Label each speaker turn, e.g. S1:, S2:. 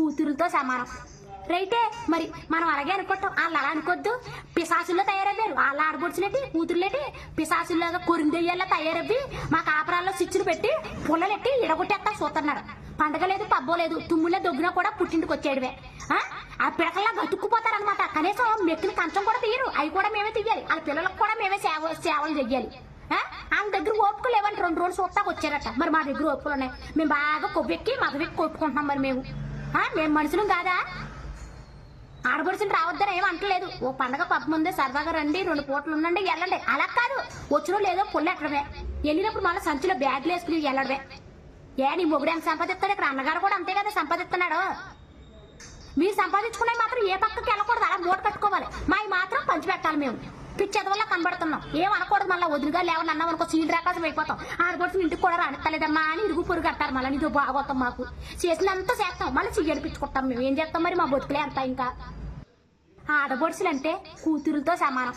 S1: కూతురులతో సమానం. రైటే మరి మనం అలాగే అనుకుంటాం. వాళ్ళు అలా అనుకోద్దు. పిశాసుల్లో తయారయ్యారు వాళ్ళ ఆడబొడ్చులేటి కూతురులేటి పిశాసుల్లాగా కొరిందెయ్యేలా తయారవ్వి మా కాపురాల్లో స్విచ్లు పెట్టి పుల్లలెట్టి ఇడగొట్టేస్తా చూస్తున్నారు పండగ లేదు పబ్బో లేదు తుమ్ములే దొగ్గినా కూడా పుట్టింటికి వచ్చేయడమే. ఆ? పిడకల్లా గతుక్కుపోతారనమాట కనీసం మెక్కిన కంచం కూడా తీయరు. అవి కూడా మేమే తీయాలి. వాళ్ళ పిల్లలకు కూడా మేమే సేవ సేవలు చెయ్యాలి. ఆమె వాళ్ళ దగ్గర ఓపిక లేవంటే రెండు రోజులు చూస్తాకు వచ్చారట. మరి మా దగ్గర ఓపికలు ఉన్నాయి. మేము బాగా కొవ్వెక్కి మగవెక్కి కొట్టుకుంటున్నాం మరి మేము. మేము మనుషులం కాదా? ఆడపడుచుని రావద్దని ఏం అంటలేదు. ఓ పండగ పప్పు ముందే సరదాగా రండి రెండు పూటలు ఉండండి వెళ్ళండి. అలా కాదు. వచ్చినో లేదో పుల్లు వెళ్ళినప్పుడు మళ్ళీ సంచిలో బ్యాగ్లు వేసుకుని వెళ్ళడమే. ఏ నీ మొగుడు ఎంత సంపాదిస్తాడు? ఇక్కడ అన్నగారు కూడా అంతే కదా సంపాదిస్తున్నాడు. మీరు సంపాదించుకునే మాత్రం ఏ పక్కకి వెళ్ళకూడదు. అలా మూట పెట్టుకోవాలి మావి మాత్రం పంచి పెట్టాలి మేము. పిచ్చేది వల్ల కనబడుతున్నాం. ఏం అనకూడదు మళ్ళీ వదిలిగా లేవని అన్నాం అనుకో సీల్ రాకాసం అయిపోతాం. ఆడపడుతున్న ఇంటికి కూడా రానిస్తలేదమ్మా అని ఇరుగు పొరుగు కట్టారు మళ్ళీ నీతో బాగోతాం మాకు. చేసినంత చేస్తాం. మళ్ళీ చెయ్యడిపించుకుంటాం మేము ఏం చేస్తాం మరి మా బతుకులే అంతా ఇంకా. ఆడబడుచులు అంటే కూతురులతో సమానం.